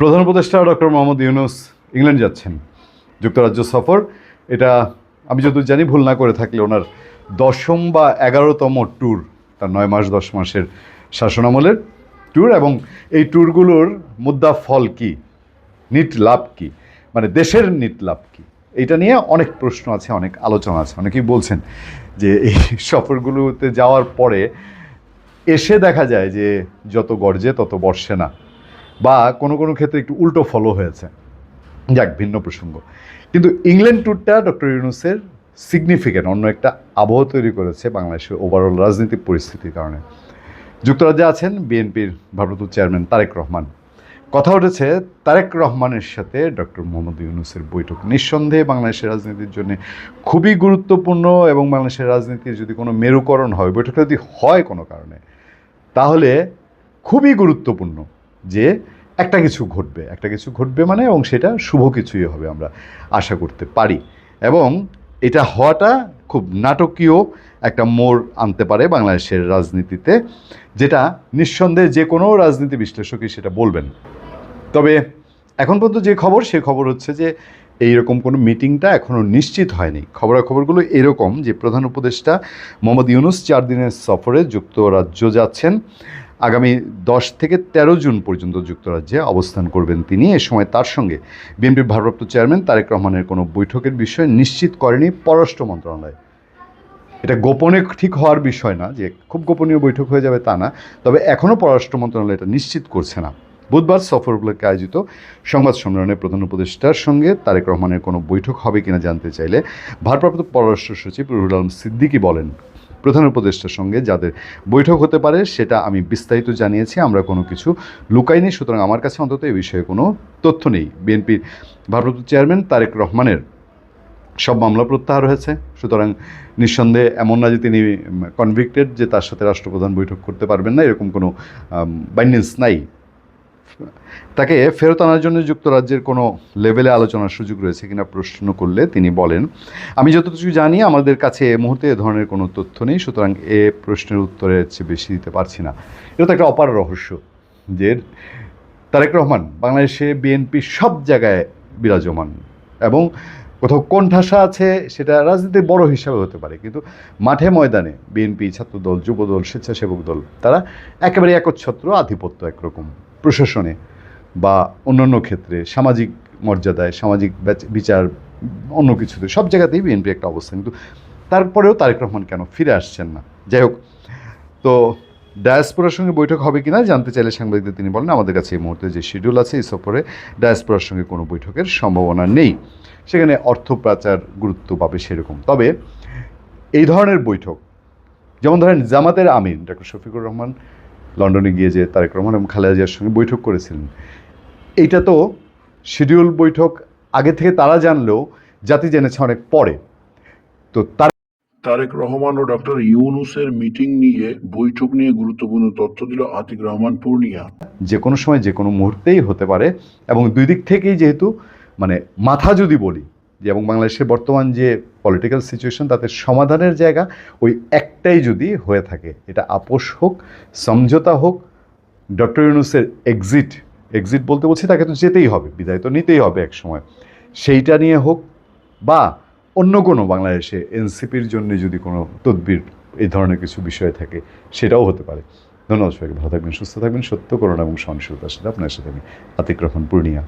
প্রধান উপদেষ্টা doctor Mohammad Yunus England যাচ্ছেন, যুক্তরাজ্য সফর। এটা আমি যতদূর জানি, ভুল না করে থাকলে ওনার দশম বা এগারোতম ট্যুর, তার নয় মাস, দশ মাসের শাসনামলের ট্যুর এবং এই ট্যুরগুলোর মুদ্রা ফল কি, নিট লাভ কি মানে দেশের নিট লাভ কি, এইটা নিয়ে অনেক প্রশ্ন আছে, অনেক আলোচনা আছে। অনেকেই বলছেন যে এই সফরগুলোতে যাওয়ার পরে এসে দেখা যায় যে যত গর্জে তত বর্ষে না। বা কোনো কোনো ক্ষেত্রে একটু উল্টো ফলো হয়েছে। যাক, ভিন্ন প্রসঙ্গ। কিন্তু ইংল্যান্ড ট্যুরটা ডক্টর ইউনুসের সিগনিফিক্যান্ট অন্য একটা আবহ তৈরি করেছে বাংলাদেশের ওভারঅল রাজনৈতিক পরিস্থিতির কারণে। যুক্তরাজ্যে আছেন বিএনপির ভারপ্রাপ্ত চেয়ারম্যান তারেক রহমান। কথা উঠেছে তারেক রহমানের সাথে ডক্টর মোহাম্মদ ইউনুসের বৈঠক। নিঃসন্দেহে বাংলাদেশের রাজনীতির জন্য খুবই গুরুত্বপূর্ণ এবং বাংলাদেশের রাজনীতির যদি কোনো মেরুকরণ হয়, বৈঠকটা যদি হয় কোনো কারণে, তাহলে খুবই গুরুত্বপূর্ণ। যে একটা কিছু ঘটবে, একটা কিছু ঘটবে মানে এবং সেটা শুভ কিছুই হবে আমরা আশা করতে পারি। এবং এটা হওয়াটা খুব নাটকীয় একটা মোড় আনতে পারে বাংলাদেশের রাজনীতিতে, যেটা নিঃসন্দেহে যে কোনো রাজনীতি বিশ্লেষকই সেটা বলবেন। তবে এখন পর্যন্ত যে খবর, সে খবর হচ্ছে যে এইরকম কোনো মিটিংটা এখনও নিশ্চিত হয়নি। খবরাখবরগুলো এরকম যে প্রধান উপদেষ্টা মোহাম্মদ ইউনুস চার দিনের সফরে যুক্তরাজ্য যাচ্ছেন। আগামী দশ থেকে ১৩ জুন পর্যন্ত যুক্তরাজ্যে অবস্থান করবেন তিনি। এ সময় তার সঙ্গে বিএনপির ভারপ্রাপ্ত চেয়ারম্যান তারেক রহমানের কোনো বৈঠকের বিষয় নিশ্চিত করেনি পররাষ্ট্র মন্ত্রণালয়। এটা গোপনে ঠিক হওয়ার বিষয় না যে খুব গোপনীয় বৈঠক হয়ে যাবে তা না, তবে এখনও পররাষ্ট্র মন্ত্রণালয় এটা নিশ্চিত করছে না। বুধবার সফর উপলক্ষে আয়োজিত সংবাদ সম্মেলনে প্রধান উপদেষ্টার সঙ্গে তারেক রহমানের কোনো বৈঠক হবে কিনা জানতে চাইলে ভারপ্রাপ্ত পররাষ্ট্র সচিব রুহুল আলম সিদ্দিকী বলেন প্রধান উপদেষ্টার সঙ্গে যাদের বৈঠক হতে পারে, সেটা আমি বিস্তারিত জানিয়েছি। আমরা কোনো কিছু লুকাইনি, সুতরাং আমার কাছে অন্তত এই বিষয়ে কোনো তথ্য নেই। বিএনপির ভারপ্রাপ্ত চেয়ারম্যান তারেক রহমানের সব মামলা প্রত্যাহার হয়েছে। সুতরাং নিঃসন্দেহে এমন না যে তিনি কনভিক্টেড যে তার সাথে রাষ্ট্রপ্রধান বৈঠক করতে পারবেন না, এরকম কোনো বাইন্ডেন্স নাই। তাকে ফেরত আনার জন্য যুক্তরাজ্যের কোনো লেভেলে আলোচনার সুযোগ রয়েছে কিনা প্রশ্ন করলে তিনি বলেন, আমি যতটুকু জানি, আমাদের কাছে এ মুহূর্তে এ ধরনের কোনো তথ্য নেই, সুতরাং এ প্রশ্নের উত্তরের চেয়ে বেশি দিতে পারছি না। এটা তো একটা অপার রহস্য যে তারেক রহমান বাংলাদেশে বিএনপি সব জায়গায় বিরাজমান এবং কোথাও কোন ঠাসা আছে সেটা রাজনীতির বড় হিসাবে হতে পারে, কিন্তু মাঠে ময়দানে বিএনপি ছাত্রদল, যুবদল, স্বেচ্ছাসেবক দল, তারা একেবারে একচ্ছত্র, আধিপত্য একরকম। প্রশাসনে বা অন্যান্য ক্ষেত্রে সামাজিক মর্যাদায়, সামাজিক বিচার, অন্য কিছুতে, সব জায়গাতেই বিএনপি একটা অবস্থান। কিন্তু তারপরেও তারেক রহমান কেন ফিরে আসছেন না? যাই হোক, তো ডায়াসপোরার সঙ্গে বৈঠক হবে কিনা জানতে চাইলে সাংবাদিকদের তিনি বলেন, আমাদের কাছে এই মুহূর্তে যে শিডিউল আছে, এই সফরে ডায়াসপোরার সঙ্গে কোনো বৈঠকের সম্ভাবনা নেই। সেখানে অর্থ পাচার গুরুত্ব পাবে সেরকম। তবে এই ধরনের বৈঠক, যেমন ধরেন জামাতের আমির ডক্টর শফিকুর রহমান লন্ডনে গিয়ে যে তারেক রহমান এবং খালেদা জিয়ার সঙ্গে বৈঠক করেছিলেন। এইটা তো শিডিউল বৈঠক আগে থেকে তারা জানলেও জাতি জেনেছে অনেক পরে। তো তার তারেক রহমান ও ডক্টর ইউনুসের মিটিং নিয়ে বৈঠক নিয়ে গুরুত্বপূর্ণ তথ্য দিল আতিক রহমান পূর্ণিয়া। যে কোনো সময় যে কোনো মুহূর্তেই হতে পারে এবং দুই দিক থেকেই যেহেতু মানে মাথা যদি বলি যে এবং বাংলাদেশের বর্তমান যে পলিটিক্যাল সিচুয়েশন তাতে সমাধানের জায়গা ওই একটাই যদি হয়ে থাকে, এটা আপোষ হোক, সমঝোতা হোক, ডক্টর ইউনুসের এক্সিট এক্সিট বলতে বলছি তাকে তো যেতেই হবে, বিদায় তো নিতেই হবে এক সময় সেইটা নিয়ে হোক বা অন্য কোনো বাংলাদেশে এনসিপির জন্য যদি কোনো তদবির এই ধরনের কিছু বিষয় থাকে, সেটাও হতে পারে। ধন্যবাদ সবাইকে, ভালো থাকবেন, সুস্থ থাকবেন, সত্য করোনা এবং সহনশীলতার সাথে আপনার সাথে আমি আতিক রহমান, পূর্ণিয়া।